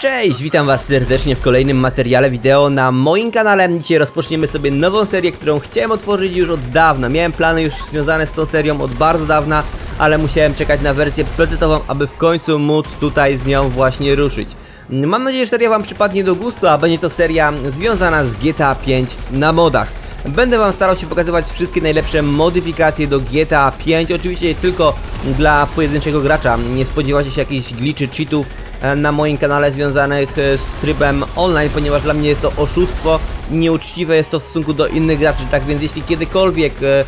Cześć, witam was serdecznie w kolejnym materiale wideo na moim kanale. Dzisiaj rozpoczniemy sobie nową serię, którą chciałem otworzyć już od dawna. Miałem plany już związane z tą serią od bardzo dawna, ale musiałem czekać na wersję pecetową, aby w końcu móc tutaj z nią właśnie ruszyć. Mam nadzieję, że seria wam przypadnie do gustu, a będzie to seria związana z GTA 5 na modach. Będę wam starał się pokazywać wszystkie najlepsze modyfikacje do GTA 5, oczywiście tylko dla pojedynczego gracza. Nie spodziewacie się jakichś glitchy, cheatów na moim kanale związanych e, z trybem online, ponieważ dla mnie jest to oszustwo nieuczciwe jest to w stosunku do innych graczy, tak więc jeśli kiedykolwiek, e,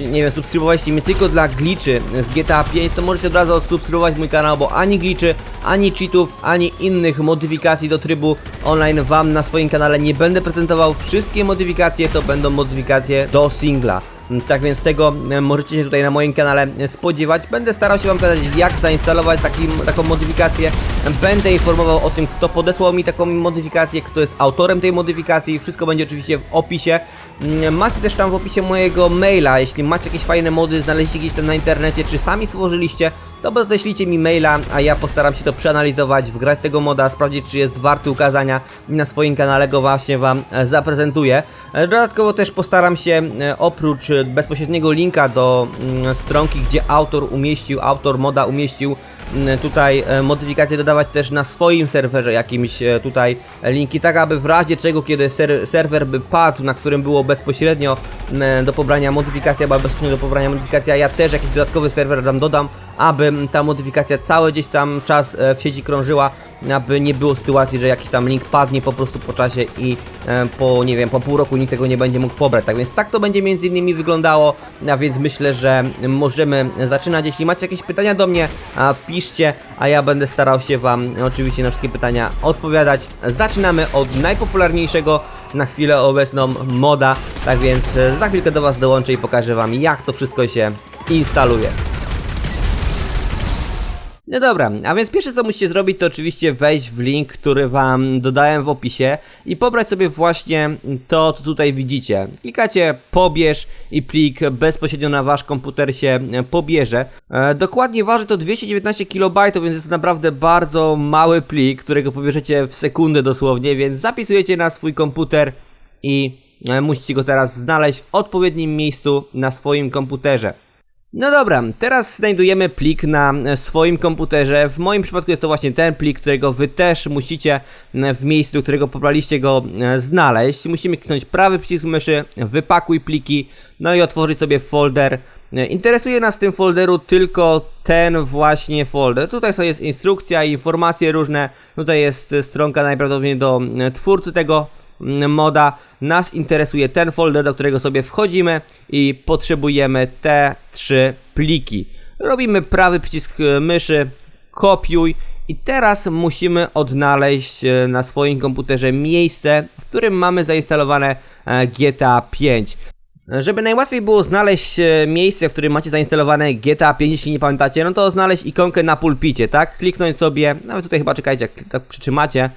e, nie wiem, subskrybowaliście mnie tylko dla glitchy z GTA 5, to możecie od razu odsubskrybować mój kanał, bo ani glitchy, ani cheatów, ani innych modyfikacji do trybu online wam na swoim kanale nie będę prezentował. Wszystkie modyfikacje to będą modyfikacje do singla. Tak więc tego e, możecie się tutaj na moim kanale spodziewać. Będę starał się wam pokazać jak zainstalować taki, taką modyfikację. Będę informował o tym kto podesłał mi taką modyfikację, kto jest autorem tej modyfikacji. Wszystko będzie oczywiście w opisie. Mm, Macie też tam w opisie mojego maila. Jeśli macie jakieś fajne mody, znaleźliście gdzieś tam na internecie, czy sami stworzyliście, to podeślijcie mi maila, a ja postaram się to przeanalizować, wgrać tego moda, sprawdzić czy jest warty ukazania i na swoim kanale go właśnie wam e, zaprezentuję. E, Dodatkowo też postaram się e, oprócz bezpośredniego linka do mm, stronki, gdzie autor umieścił, autor moda umieścił tutaj e, modyfikacje dodawać też na swoim serwerze jakimś e, tutaj linki, tak aby w razie czego, kiedy ser serwer by padł, na którym było bezpośrednio do pobrania modyfikacja, była bezpośrednio do pobrania modyfikacja, ja też jakiś dodatkowy serwer tam dodam, aby ta modyfikacja cały gdzieś tam czas e, w sieci krążyła, aby nie było sytuacji, że jakiś tam link padnie po prostu po czasie i e, po, nie wiem, po pół roku nikt tego nie będzie mógł pobrać. Tak więc tak to będzie między innymi wyglądało, a więc myślę, że możemy zaczynać. Jeśli macie jakieś pytania do mnie, piszcie, a ja będę starał się Wam oczywiście na wszystkie pytania odpowiadać. Zaczynamy od najpopularniejszego na chwilę obecną moda, tak więc e, za chwilkę do Was dołączę i pokażę Wam jak to wszystko się instaluje. No dobra, a więc pierwsze co musicie zrobić to oczywiście wejść w link, który wam dodałem w opisie i pobrać sobie właśnie to, co tutaj widzicie. Klikacie pobierz i plik bezpośrednio na wasz komputer się pobierze. E, dokładnie waży to 219 KB, więc jest to naprawdę bardzo mały plik, którego pobierzecie w sekundę dosłownie, więc zapisujecie na swój komputer i e, musicie go teraz znaleźć w odpowiednim miejscu na swoim komputerze. No dobra, teraz znajdujemy plik na e, swoim komputerze. W moim przypadku jest to właśnie ten plik, którego wy też musicie w miejscu, do którego pobraliście go e, znaleźć. Musimy kliknąć prawy przycisk myszy, wypakuj pliki, no i otworzyć sobie folder. E, Interesuje nas w tym folderu tylko ten właśnie folder. Tutaj sobie jest instrukcja, informacje różne. Tutaj jest stronka najprawdopodobniej do twórcy tego moda. Nas interesuje ten folder, do którego sobie wchodzimy i potrzebujemy te trzy pliki. Robimy prawy przycisk e, myszy, kopiuj i teraz musimy odnaleźć e, na swoim komputerze miejsce, w którym mamy zainstalowane e, GTA 5. Żeby najłatwiej było znaleźć miejsce, w którym macie zainstalowane GTA 5, jeśli nie pamiętacie, no to znaleźć ikonkę na pulpicie, tak? Kliknąć sobie, nawet tutaj chyba czekajcie, jak tak przytrzymacie,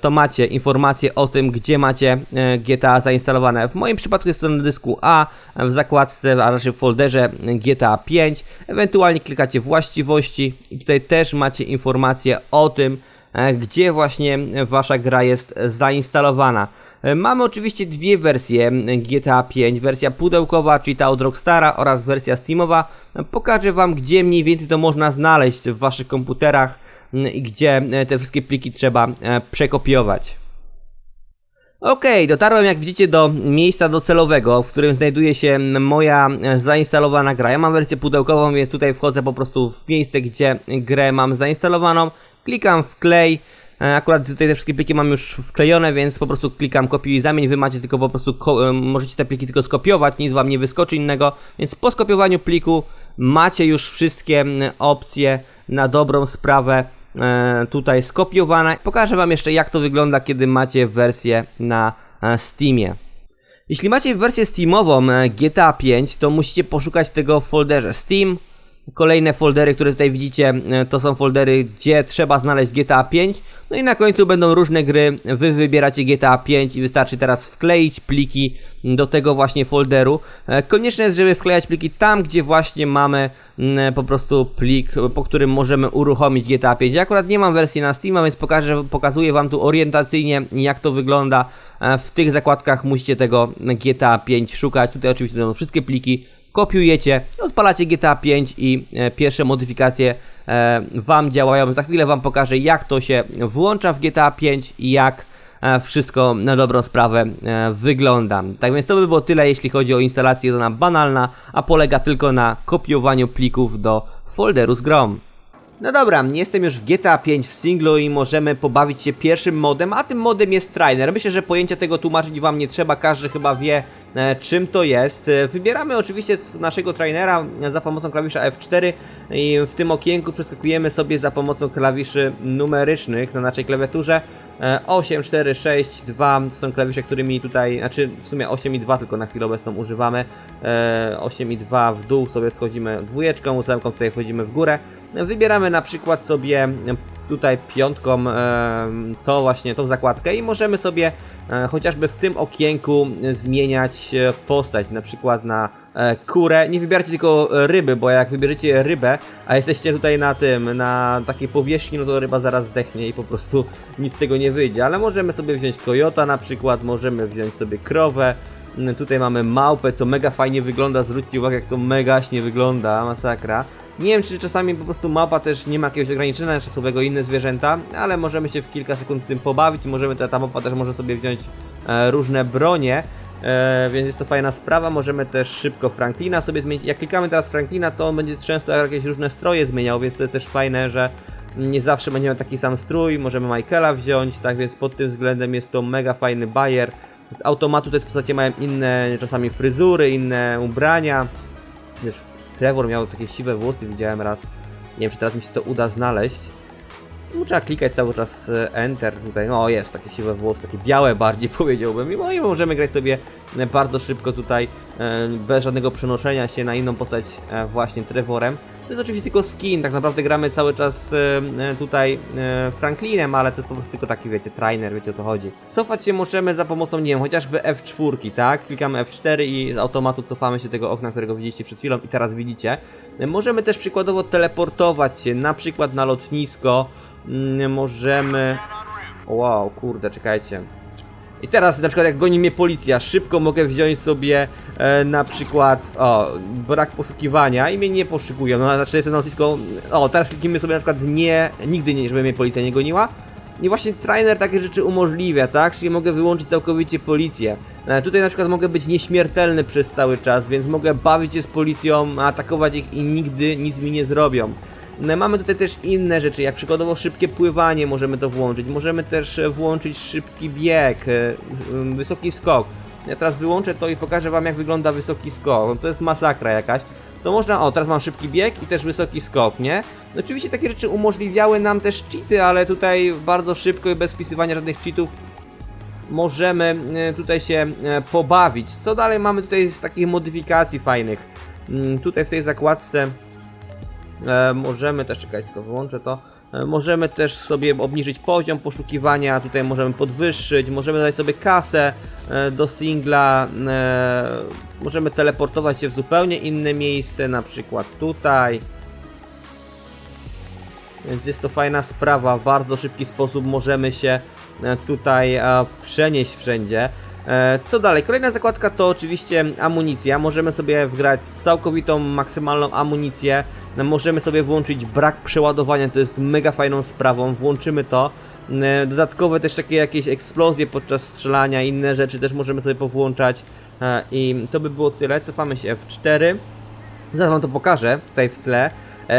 to macie informację o tym, gdzie macie e, GTA zainstalowane. W moim przypadku jest to na dysku A, w zakładce, a raczej w folderze GTA 5. Ewentualnie klikacie właściwości i tutaj też macie informację o tym, e, gdzie właśnie wasza gra jest zainstalowana. E, Mamy oczywiście dwie wersje GTA 5, wersja pudełkowa, czyli ta od Rockstara oraz wersja Steamowa. E, Pokażę wam, gdzie mniej więcej to można znaleźć w waszych komputerach gdzie e, te wszystkie pliki trzeba e, przekopiować. Okej, dotarłem jak widzicie do miejsca docelowego, w którym znajduje się moja e, zainstalowana gra. Ja mam wersję pudełkową, więc tutaj wchodzę po prostu w miejsce, gdzie grę mam zainstalowaną. Klikam wklej. E, Akurat tutaj te wszystkie pliki mam już wklejone, więc po prostu klikam kopiuj i zamień. Wy macie tylko po prostu, możecie te pliki tylko skopiować, nic wam nie wyskoczy innego. Więc po skopiowaniu pliku macie już wszystkie mm, opcje na dobrą sprawę tutaj skopiowane. Pokażę wam jeszcze jak to wygląda, kiedy macie wersję na e, Steamie. Jeśli macie wersję Steamową e, GTA 5, to musicie poszukać tego w folderze Steam. Kolejne foldery, które tutaj widzicie, e, to są foldery, gdzie trzeba znaleźć GTA 5. No i na końcu będą różne gry. Wy wybieracie GTA 5 i wystarczy teraz wkleić pliki do tego właśnie folderu. E, Konieczne jest, żeby wklejać pliki tam, gdzie właśnie mamy po prostu plik, po którym możemy uruchomić GTA 5. Ja akurat nie mam wersji na Steam, więc pokażę, pokazuję Wam tu orientacyjnie jak to wygląda. E, W tych zakładkach musicie tego GTA 5 szukać. Tutaj oczywiście będą wszystkie pliki. Kopiujecie, odpalacie GTA 5 i e, pierwsze modyfikacje e, Wam działają. Za chwilę Wam pokażę jak to się włącza w GTA 5 i jak wszystko na dobrą sprawę e, wygląda. Tak więc to by było tyle, jeśli chodzi o instalację, jest ona banalna, a polega tylko na kopiowaniu plików do folderu z grom. No dobra, jestem już w GTA 5 w singlu i możemy pobawić się pierwszym modem, a tym modem jest trainer. Myślę, że pojęcia tego tłumaczyć wam nie trzeba, każdy chyba wie e, czym to jest. E, Wybieramy oczywiście naszego trainera za pomocą klawisza F4 i w tym okienku przeskakujemy sobie za pomocą klawiszy numerycznych na naszej klawiaturze. E, 8, 4, 6, 2 to są klawisze, którymi tutaj, znaczy w sumie 8 i 2 tylko na chwilę obecną używamy. E, 8 i 2 w dół sobie schodzimy dwójeczką, ósemką tutaj wchodzimy w górę. Wybieramy na przykład sobie tutaj piątką e, to właśnie tą zakładkę i możemy sobie e, chociażby w tym okienku zmieniać e, postać, na przykład na e, kurę. Nie wybierajcie tylko ryby, bo jak wybierzecie rybę, a jesteście tutaj na tym, na takiej powierzchni, no to ryba zaraz zdechnie i po prostu nic z tego nie wyjdzie. Ale możemy sobie wziąć kojota na przykład, możemy wziąć sobie krowę. Mm, Tutaj mamy małpę, co mega fajnie wygląda. Zwróćcie uwagę, jak to mega śnie wygląda, masakra. Nie wiem, czy czasami po prostu mapa też nie ma jakiegoś ograniczenia czasowego inne zwierzęta, ale możemy się w kilka sekund tym pobawić możemy, ta, ta mapa też może sobie wziąć e, różne bronie, e, więc jest to fajna sprawa. Możemy też szybko Franklina sobie zmienić. Jak klikamy teraz Franklina, to on będzie często jakieś różne stroje zmieniał, więc to jest też fajne, że nie zawsze będziemy taki sam strój. Możemy Michaela wziąć, tak więc pod tym względem jest to mega fajny bajer. Z automatu te postacie mają inne czasami fryzury, inne ubrania. Wiesz, Trevor miał takie siwe włosy, widziałem raz. Nie wiem, czy teraz mi się to uda znaleźć. No, trzeba klikać cały czas e, Enter tutaj. No jest, takie siwe włosy, takie białe bardziej powiedziałbym. I no i możemy grać sobie e, bardzo szybko tutaj, e, bez żadnego przenoszenia się na inną postać właśnie Trevorem. To jest oczywiście tylko skin, tak naprawdę gramy cały czas tutaj Franklinem, ale to jest po prostu tylko taki, wiecie, trainer, wiecie o co chodzi. Cofać się możemy za pomocą, nie wiem, chociażby F4, tak? Klikamy F4 i z automatu cofamy się tego okna, którego widzieliście przed chwilą i teraz widzicie. Możemy też przykładowo teleportować się, na przykład na lotnisko. Możemy... Wow, kurde, czekajcie. I teraz na przykład jak goni mnie policja, szybko mogę wziąć sobie e, na przykład, o, brak poszukiwania i mnie nie poszukują, no znaczy jestem na lotnisko, o, teraz kliknijmy sobie na przykład nie, nigdy nie, żeby mnie policja nie goniła. I właśnie trainer takie rzeczy umożliwia, tak? Czyli mogę wyłączyć całkowicie policję. E, tutaj na przykład mogę być nieśmiertelny przez cały czas, więc mogę bawić się z policją, atakować ich i nigdy nic mi nie zrobią. No, mamy tutaj też inne rzeczy, jak przykładowo szybkie pływanie możemy to włączyć. Możemy też e, włączyć szybki bieg, e, wysoki skok. Ja teraz wyłączę to i pokażę wam jak wygląda wysoki skok. No, to jest masakra jakaś. To można, o teraz mam szybki bieg i też wysoki skok, nie? No, oczywiście takie rzeczy umożliwiały nam też cheaty, ale tutaj bardzo szybko i bez wpisywania żadnych cheatów możemy e, tutaj się pobawić. Co dalej mamy tutaj z takich modyfikacji fajnych? Mm, Tutaj w tej zakładce możemy też, czekać, tylko wyłączę to. E, możemy też sobie obniżyć poziom poszukiwania, tutaj możemy podwyższyć, możemy dać sobie kasę e, do singla, e, możemy teleportować się w zupełnie inne miejsce, na przykład tutaj. Więc jest to fajna sprawa, w bardzo szybki sposób możemy się e, tutaj e, przenieść wszędzie. E, Co dalej? Kolejna zakładka to oczywiście amunicja. Możemy sobie wgrać całkowitą, maksymalną amunicję. No, Możemy sobie włączyć brak przeładowania, to jest mega fajną sprawą. Włączymy to. E, Dodatkowe też takie jakieś eksplozje podczas strzelania, inne rzeczy też możemy sobie powłączać. E, I to by było tyle. Cofamy się F4. Zaraz wam to pokażę tutaj w tle.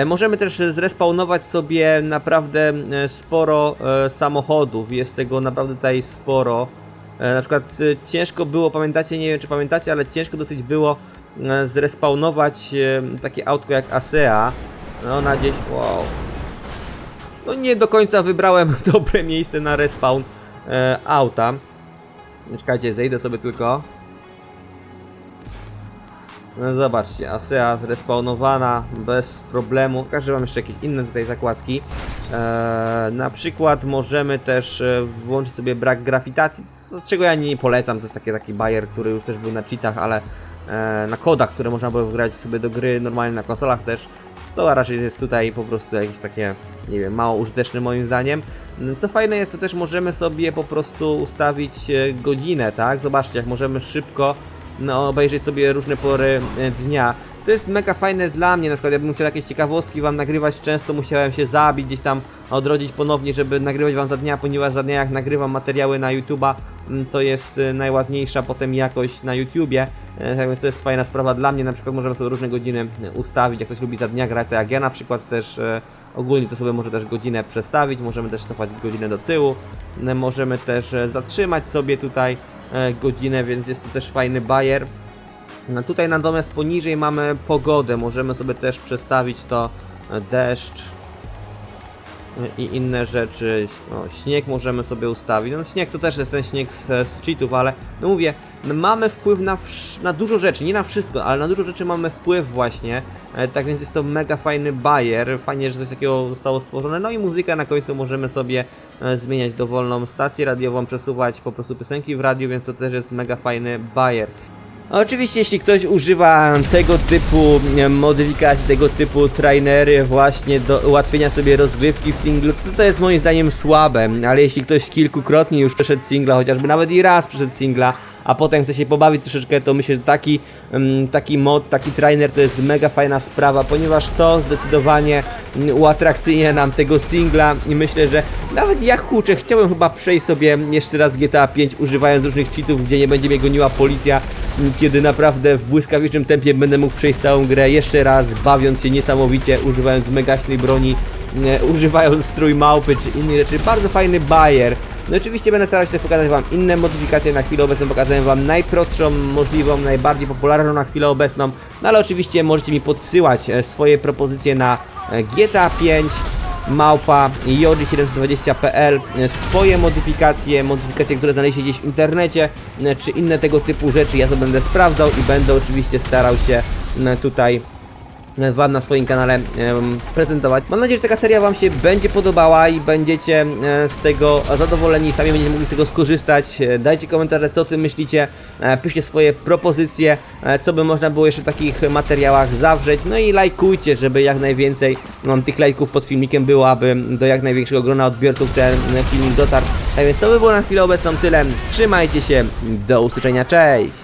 Możemy też zrespawnować sobie naprawdę sporo samochodów. Jest tego naprawdę tutaj sporo. E, na przykład e, ciężko było, pamiętacie, nie wiem czy pamiętacie, ale ciężko dosyć było e, zrespawnować takie autko jak ASEA. No ona gdzieś, wow. No nie do końca wybrałem dobre miejsce na respawn auta. Czekajcie, zejdę sobie tylko. No zobaczcie, ASEA respawnowana bez problemu. Każdy mam jeszcze jakieś inne tutaj zakładki. Na przykład możemy też włączyć sobie brak grawitacji, co- czego ja nie polecam, to jest taki, taki bajer, który już też był na cheatach, ale e, na kodach, które można było wgrać sobie do gry normalnie na konsolach też. To raczej jest tutaj po prostu jakieś takie, nie wiem, mało użyteczne moim zdaniem. No, Co fajne jest, to też możemy sobie po prostu ustawić e, godzinę, tak? Zobaczcie, jak możemy szybko no, obejrzeć sobie różne pory e, dnia. To jest mega fajne dla mnie, na przykład jakbym chciał jakieś ciekawostki wam nagrywać, często musiałem się zabić, gdzieś tam odrodzić ponownie, żeby nagrywać wam za dnia, ponieważ za dnia jak nagrywam materiały na YouTube'a, mm, to jest e, najładniejsza potem jakość na YouTubie. E, Tak więc to jest fajna sprawa dla mnie, na przykład możemy sobie różne godziny e, ustawić, jak ktoś lubi za dnia grać, to jak ja na przykład też e, ogólnie to sobie może też godzinę przestawić, możemy też cofać godzinę do tyłu, możemy też e, zatrzymać sobie tutaj godzinę, więc jest to też fajny bajer. No tutaj natomiast poniżej mamy pogodę, możemy sobie też przestawić to e, deszcz e, i inne rzeczy. Śnieg możemy sobie ustawić. No śnieg to też jest ten śnieg z, z cheatów, ale no mówię, no, mamy wpływ na, na dużo rzeczy, nie na wszystko, ale na dużo rzeczy mamy wpływ właśnie. E, tak więc jest to mega fajny bajer. Fajnie, że coś takiego zostało stworzone. No i muzykę na końcu możemy sobie zmieniać dowolną stację radiową, przesuwać po prostu piosenki w radiu, więc to też jest mega fajny bajer. Oczywiście, jeśli ktoś używa tego typu modyfikacji, tego typu trainery właśnie do ułatwienia sobie rozgrywki w singlu, to, to jest moim zdaniem słabe, ale jeśli ktoś kilkukrotnie już przeszedł singla, chociażby nawet i raz przeszedł singla, a potem chce się pobawić troszeczkę, to myślę, że taki, mm, taki mod, taki trainer to jest mega fajna sprawa, ponieważ to zdecydowanie mm, uatrakcyjnia nam tego singla i myślę, że nawet jak huczę, chciałem chyba przejść sobie jeszcze raz GTA 5 używając różnych cheatów, gdzie nie będzie mnie goniła policja, m, kiedy naprawdę w błyskawicznym tempie będę mógł przejść całą grę jeszcze raz, bawiąc się niesamowicie, używając megaśnej broni, używając strój małpy czy innych rzeczy. Bardzo fajny bajer. No oczywiście będę starał się też pokazać Wam inne modyfikacje. Na chwilę obecną pokazałem Wam najprostszą możliwą, najbardziej popularną na chwilę obecną. No ale oczywiście możecie mi podsyłać e, swoje propozycje na e, GTA 5, małpa jody720.pl e, swoje modyfikacje, modyfikacje, które znaleźliście gdzieś w internecie, czy inne tego typu rzeczy. Ja to będę sprawdzał i będę oczywiście starał się tutaj Wam na swoim kanale prezentować. Mam nadzieję, że taka seria Wam się będzie podobała i będziecie z tego zadowoleni, sami będziecie mogli z tego skorzystać. E, Dajcie komentarze, co Ty myślicie, e, piszcie swoje propozycje, e, co by można było jeszcze w takich materiałach zawrzeć. No i lajkujcie, żeby jak najwięcej no, tych lajków pod filmikiem było, aby do jak największego grona odbiorców ten filmik dotarł. Tak więc to by było na chwilę obecną tyle. Trzymajcie się, do usłyszenia, cześć!